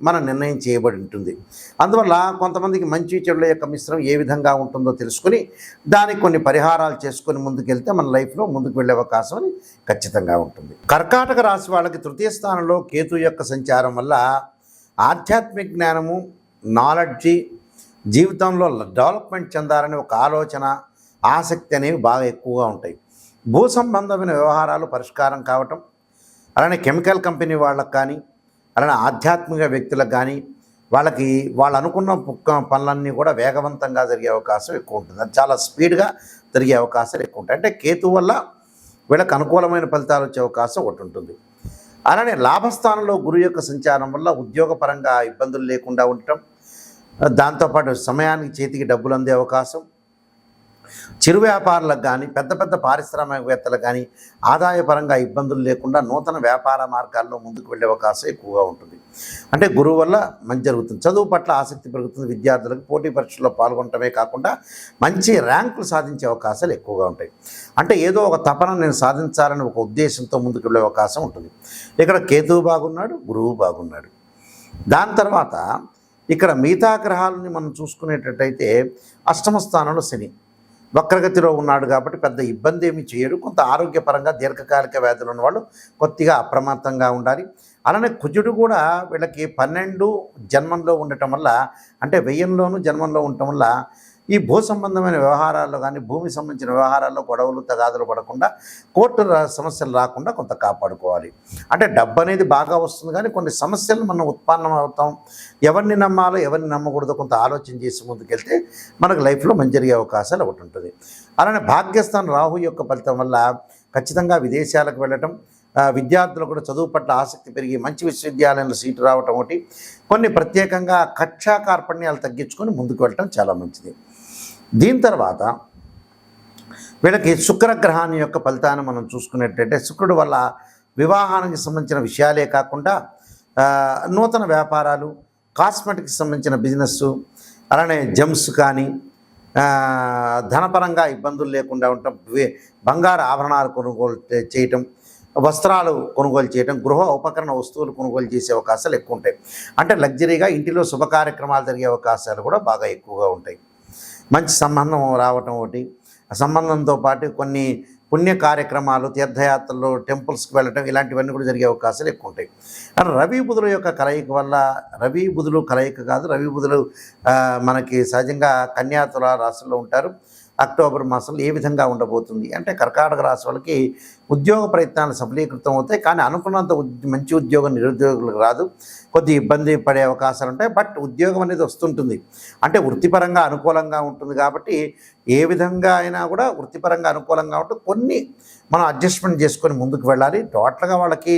మన నిర్ణయం చేయబడి ఉంటుంది. అందువల్ల కొంతమందికి మంచి చెడుల యొక్క మిశ్రమం ఏ విధంగా ఉంటుందో తెలుసుకుని దానికి కొన్ని పరిహారాలు చేసుకొని ముందుకెళ్తే మన లైఫ్లో ముందుకు వెళ్ళే అవకాశం అని ఖచ్చితంగా ఉంటుంది. కర్కాటక రాశి వాళ్ళకి తృతీయ స్థానంలో కేతు యొక్క సంచారం వల్ల ఆధ్యాత్మిక జ్ఞానము నాలెడ్జి జీవితంలో డెవలప్మెంట్ చెందాలని ఒక ఆలోచన ఆసక్తి అనేవి బాగా ఎక్కువగా ఉంటాయి. భూ సంబంధమైన వ్యవహారాలు పరిష్కారం కావటం అలానే కెమికల్ కంపెనీ వాళ్ళకు కానీ అలానే ఆధ్యాత్మిక వ్యక్తులకు కానీ వాళ్ళకి వాళ్ళు అనుకున్న పుక్క పనులన్నీ కూడా వేగవంతంగా జరిగే అవకాశం ఎక్కువ ఉంటుంది. అది చాలా స్పీడ్గా జరిగే అవకాశాలు ఎక్కువ ఉంటాయి. అంటే కేతు వల్ల వీళ్ళకి అనుకూలమైన ఫలితాలు వచ్చే అవకాశం ఒకటి ఉంటుంది. అలానే లాభస్థానంలో గురు యొక్క సంచారం వల్ల ఉద్యోగపరంగా ఇబ్బందులు లేకుండా ఉండటం దాంతోపాటు సమయానికి చేతికి డబ్బులు అందే అవకాశం చిరు వ్యాపారులకు కానీ పెద్ద పెద్ద పారిశ్రామికవేత్తలకు కానీ ఆదాయపరంగా ఇబ్బందులు లేకుండా నూతన వ్యాపార మార్గాల్లో ముందుకు వెళ్ళే అవకాశం ఎక్కువగా ఉంటుంది. అంటే గురువు వల్ల మంచి జరుగుతుంది. చదువు పట్ల ఆసక్తి పెరుగుతుంది. విద్యార్థులకు పోటీ పరీక్షల్లో పాల్గొనటమే కాకుండా మంచి ర్యాంకులు సాధించే అవకాశాలు ఎక్కువగా ఉంటాయి. అంటే ఏదో ఒక తపన నేను సాధించాలని ఒక ఉద్దేశంతో ముందుకు వెళ్ళే అవకాశం ఉంటుంది. ఇక్కడ కేతువు బాగున్నాడు గురువు బాగున్నాడు. దాని తర్వాత ఇక్కడ మిగతా గ్రహాలని మనం చూసుకునేటట్టయితే అష్టమ స్థానంలో శని. వక్రగతిలో ఉన్నాడు కాబట్టి పెద్ద ఇబ్బంది ఏమి చేయడు. కొంత ఆరోగ్యపరంగా దీర్ఘకాలిక వ్యాధులు ఉన్నవాళ్ళు కొద్దిగా అప్రమత్తంగా ఉండాలి. అలానే కుజుడు కూడా వీళ్ళకి పన్నెండు జన్మంలో ఉండటం వల్ల అంటే వెయ్యంలోనూ జన్మంలో ఉండటం వల్ల ఈ భూ సంబంధమైన వ్యవహారాల్లో కానీ భూమి సంబంధించిన వ్యవహారాల్లో గొడవలు తగాదులు పడకుండా కోర్టు సమస్యలు రాకుండా కొంత కాపాడుకోవాలి. అంటే డబ్బు అనేది బాగా వస్తుంది కానీ కొన్ని సమస్యలు మనం ఉత్పన్నం అవుతాం. ఎవరిని నమ్మాలో ఎవరిని నమ్మకూడదో కొంత ఆలోచన చేసి ముందుకెళ్తే మనకు లైఫ్లో మంచి జరిగే అవకాశాలు ఒకటి ఉంటుంది. అలానే భాగ్యస్థాన్ రాహు యొక్క ఫలితం వల్ల ఖచ్చితంగా విదేశాలకు వెళ్ళటం విద్యార్థులు కూడా చదువు పట్ల ఆసక్తి పెరిగి మంచి విశ్వవిద్యాలయంలో సీటు రావటం ఒకటి. కొన్ని ప్రత్యేకంగా కక్షా కార్పణ్యాలు తగ్గించుకొని ముందుకు వెళ్ళటం చాలా మంచిది. దీని తర్వాత వీళ్ళకి శుక్రగ్రహాన్ని యొక్క ఫలితాన్ని మనం చూసుకున్నట్టయితే శుక్రుడు వల్ల వివాహానికి సంబంధించిన విషయాలే కాకుండా నూతన వ్యాపారాలు కాస్మెటిక్స్ సంబంధించిన బిజినెస్ అలానే జమ్స్ కానీ ధనపరంగా ఇబ్బందులు లేకుండా ఉండటం బంగారు ఆభరణాలు కొనుగోలు చేయటం వస్త్రాలు కొనుగోలు చేయటం గృహ ఉపకరణ వస్తువులు కొనుగోలు చేసే అవకాశాలు ఎక్కువ ఉంటాయి. అంటే లగ్జరీగా ఇంటిలో శుభ కార్యక్రమాలు జరిగే అవకాశాలు కూడా బాగా ఎక్కువగా ఉంటాయి. మంచి సంబంధం రావటం ఒకటి. సంబంధంతో పాటు కొన్ని పుణ్య కార్యక్రమాలు తీర్థయాత్రలు టెంపుల్స్కి వెళ్ళటం ఇలాంటివన్నీ కూడా జరిగే అవకాశాలు ఎక్కువ ఉంటాయి. రవి బుధుల యొక్క కలయిక వల్ల రవి బుధులు కలయిక కాదు రవి బుధులు మనకి సహజంగా కన్యాతుల రాశిలో ఉంటారు. అక్టోబర్ మాసంలో ఏ విధంగా ఉండబోతుంది? అంటే కర్కాటక రాశి వాళ్ళకి ఉద్యోగ ప్రయత్నాలు సఫలీకృతం అవుతాయి. కానీ అనుకున్నంత మంచి ఉద్యోగం నిరుద్యోగులకు రాదు. కొద్ది ఇబ్బంది పడే అవకాశాలు ఉంటాయి. బట్ ఉద్యోగం అనేది వస్తుంటుంది. అంటే వృత్తిపరంగా అనుకూలంగా ఉంటుంది కాబట్టి ఏ విధంగా అయినా కూడా వృత్తిపరంగా అనుకూలంగా ఉంటే కొన్ని మనం అడ్జస్ట్మెంట్ చేసుకొని ముందుకు వెళ్ళాలి. టోటల్గా వాళ్ళకి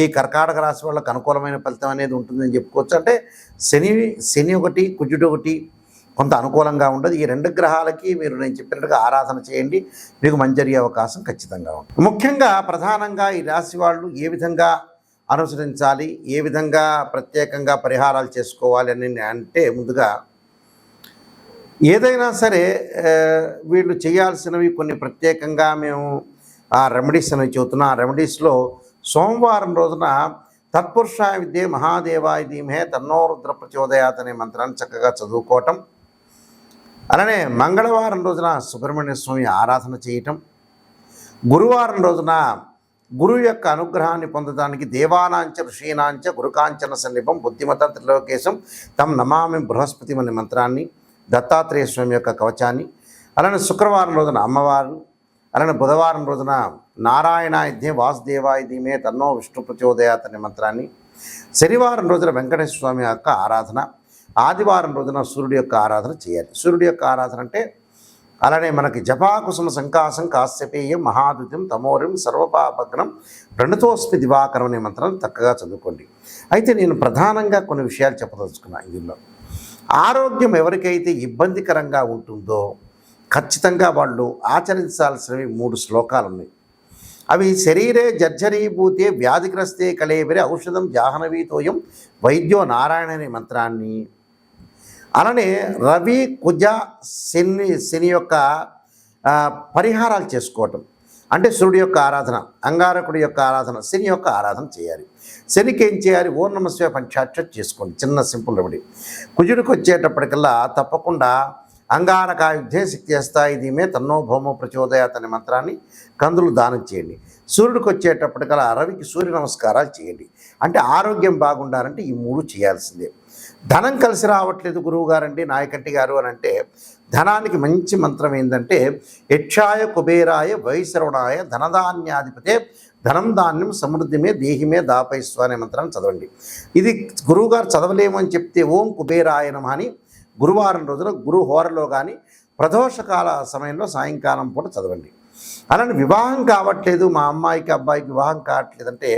ఈ కర్కాటక రాశి వాళ్ళకి అనుకూలమైన ఫలితం అనేది ఉంటుందని చెప్పుకోవచ్చు. అంటే శని శని ఒకటి కుజుడు ఒకటి కొంత అనుకూలంగా ఉండదు. ఈ రెండు గ్రహాలకి మీరు నేను చెప్పినట్టుగా ఆరాధన చేయండి. మీకు మంచి అవకాశం ఖచ్చితంగా ఉంటుంది. ముఖ్యంగా ప్రధానంగా ఈ రాశి వాళ్ళు ఏ విధంగా అనుసరించాలి ఏ విధంగా ప్రత్యేకంగా పరిహారాలు చేసుకోవాలి అని అంటే ముందుగా ఏదైనా సరే వీళ్ళు చేయాల్సినవి కొన్ని ప్రత్యేకంగా మేము ఆ రెమెడీస్ అనేవి చెబుతున్నాం. ఆ రెమెడీస్లో సోమవారం రోజున తత్పురుషాయ విద్యే మహాదేవాయ ధీమహే తన్నో రుద్ర ప్రచోదయాత్ అనే మంత్రాన్ని చక్కగా చదువుకోవటం అలానే మంగళవారం రోజున సుబ్రహ్మణ్య స్వామి ఆరాధన చేయటం గురువారం రోజున గురువు యొక్క అనుగ్రహాన్ని పొందడానికి దేవానాంచ ఋషీనాంచ గురుకాంచన సన్నిపం బుద్ధిమత త్రిలోకేశం తమ్ నమామి బృహస్పతి అనే మంత్రాన్ని దత్తాత్రేయ స్వామి యొక్క కవచాన్ని అలానే శుక్రవారం రోజున అమ్మవారు అలానే బుధవారం రోజున నారాయణాయుధ్యే వాసుదేవాయుధ్యమే తన్నో విష్ణు ప్రచోదయాత్ అనే మంత్రాన్ని శనివారం రోజున వెంకటేశ్వర స్వామి యొక్క ఆరాధన ఆదివారం రోజున సూర్యుడి యొక్క ఆరాధన చేయాలి. సూర్యుడి యొక్క ఆరాధన అంటే అలానే మనకి జపాకుసుమ సంకాసం కాశ్యపేయం మహాదుత్యం తమోరిం సర్వపాపగ్నం ప్రణతోస్మి దివాకరం అనే మంత్రం చక్కగా చదువుకోండి. అయితే నేను ప్రధానంగా కొన్ని విషయాలు చెప్పదలుచుకున్నా ఇందులో. ఆరోగ్యం ఎవరికైతే ఇబ్బందికరంగా ఉంటుందో ఖచ్చితంగా వాళ్ళు ఆచరించాల్సినవి మూడు శ్లోకాలు ఉన్నాయి అవి శరీరే జర్జరీభూతే వ్యాధిగ్రస్తే కలేబరి ఔషధం జాహ్నవీతోయం వైద్యో నారాయణ అనే మంత్రాన్ని అలానే రవి కుజ శని శని యొక్క పరిహారాలు చేసుకోవటం. అంటే సూర్యుడి యొక్క ఆరాధన అంగారకుడి యొక్క ఆరాధన శని యొక్క ఆరాధన చేయాలి. శనికి ఏం చేయాలి? ఓం నమస్వే పంచాక్ష చేసుకోండి. చిన్న సింపుల్ రెమెడీ. కుజుడికి వచ్చేటప్పటికల్లా తప్పకుండా అంగారకాయుద్ధే శక్తి చేస్తాయి. దీమే తన్నో భౌమో ప్రచోదయాత్ అనే మంత్రాన్ని కందులు దానం చేయండి. సూర్యుడికి వచ్చేటప్పటికల్లా అరవికి సూర్య నమస్కారాలు చేయండి. అంటే ఆరోగ్యం బాగుండాలంటే ఈ మూడు చేయాల్సిందే. ధనం కలిసి రావట్లేదు గురువు గారండి నాయకంటి గారు అని అంటే ధనానికి మంచి మంత్రం ఏంటంటే యక్షాయ కుబేరాయ వైశ్రవణాయ ధనధాన్యాధిపతే ధనం ధాన్యం సమృద్ధిమే దేహిమే దాపైస్వ అనే మంత్రాన్ని చదవండి. ఇది గురువుగారు చదవలేము అని చెప్తే ఓం కుబేరాయ అని గురువారం రోజున గురు హోరలో కానీ ప్రదోషకాల సమయంలో సాయంకాలం పూట చదవండి. అలానే వివాహం కావట్లేదు మా అమ్మాయికి అబ్బాయికి వివాహం కావట్లేదంటే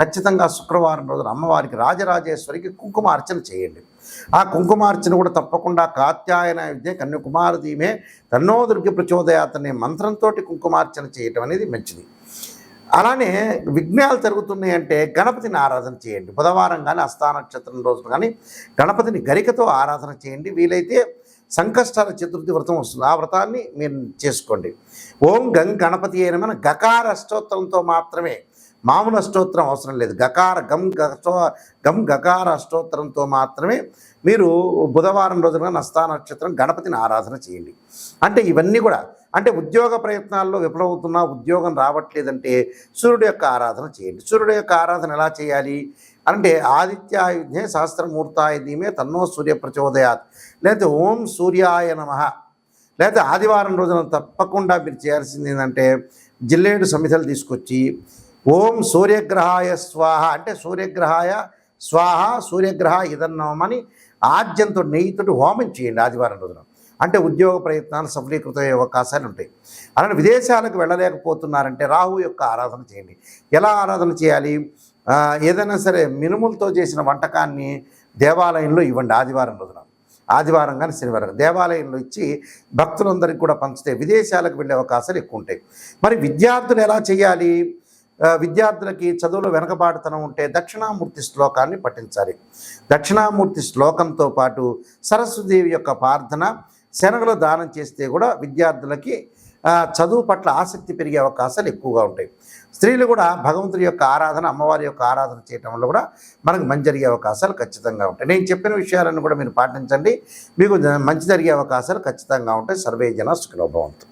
ఖచ్చితంగా శుక్రవారం రోజున అమ్మవారికి రాజరాజేశ్వరికి కుంకుమార్చన చేయండి. ఆ కుంకుమార్చన కూడా తప్పకుండా కాత్యాయన విద్య కన్యాకుమార తన్నోదుర్గి తన్నో ప్రచోదయాత్ అనే మంత్రంతో కుంకుమార్చన చేయటం అనేది మంచిది. అలానే విఘ్నాలు జరుగుతున్నాయి అంటే గణపతిని ఆరాధన చేయండి. బుధవారం కానీ అస్థానక్షత్రం రోజున కానీ గణపతిని గరికతో ఆరాధన చేయండి. వీలైతే సంకష్టాల చతుర్థి వ్రతం వస్తుంది. ఆ వ్రతాన్ని మీరు చేసుకోండి. ఓం గం గణపతి అయిన మన గకార అష్టోత్తరంతో మాత్రమే మామూలు అష్టోత్తరం అవసరం లేదు. గకార గం గో గం గకార అష్టోత్తరంతో మాత్రమే మీరు బుధవారం రోజున నస్తా నక్షత్రం గణపతిని ఆరాధన చేయండి. అంటే ఇవన్నీ కూడా అంటే ఉద్యోగ ప్రయత్నాల్లో విఫలమవుతున్నా ఉద్యోగం రావట్లేదంటే సూర్యుడు యొక్క ఆరాధన చేయండి. సూర్యుడు యొక్క ఆరాధన ఎలా చేయాలి? అంటే ఆదిత్యాయుధ్యే సహస్రమూర్తాయ ధీమే తన్నో సూర్య ప్రచోదయాత్. లేకపోతే ఓం సూర్యాయ నమ. లేకపోతే ఆదివారం రోజున తప్పకుండా మీరు చేయాల్సింది ఏంటంటే జిల్లేడు సమిధలు తీసుకొచ్చి ఓం సూర్యగ్రహాయ స్వాహ అంటే సూర్యగ్రహాయ స్వాహ సూర్యగ్రహ ఇదన్నమని ఆద్యంతో నెయ్యితో హోమం చేయండి ఆదివారం రోజున. అంటే ఉద్యోగ ప్రయత్నాలు సఫలీకృతమయ్యే అవకాశాలు ఉంటాయి. అలానే విదేశాలకు వెళ్ళలేకపోతున్నారంటే రాహు యొక్క ఆరాధన చేయండి. ఎలా ఆరాధన చేయాలి? ఏదైనా సరే మినుములతో చేసిన వంటకాన్ని దేవాలయంలో ఇవ్వండి ఆదివారం రోజున. ఆదివారం కానీ శనివారం దేవాలయంలో ఇచ్చి భక్తులందరికీ కూడా పంచితే విదేశాలకు వెళ్ళే అవకాశాలు ఎక్కువ ఉంటాయి. మరి విద్యార్థులు ఎలా చేయాలి? విద్యార్థులకి చదువులో వెనకబాటుతనం ఉంటే దక్షిణామూర్తి శ్లోకాన్ని పఠించాలి. దక్షిణామూర్తి శ్లోకంతో పాటు సరస్వదేవి యొక్క ప్రార్థన శనగలు దానం చేస్తే కూడా విద్యార్థులకి చదువు పట్ల ఆసక్తి పెరిగే అవకాశాలు ఎక్కువగా ఉంటాయి. స్త్రీలు కూడా భగవంతుడి యొక్క ఆరాధన అమ్మవారి యొక్క ఆరాధన చేయటం వల్ల కూడా మనకు మంచి జరిగే అవకాశాలు ఖచ్చితంగా ఉంటాయి. నేను చెప్పిన విషయాలను కూడా మీరు పాటించండి. మీకు మంచి జరిగే అవకాశాలు ఖచ్చితంగా ఉంటాయి. సర్వే జన సుఖలోభవంతు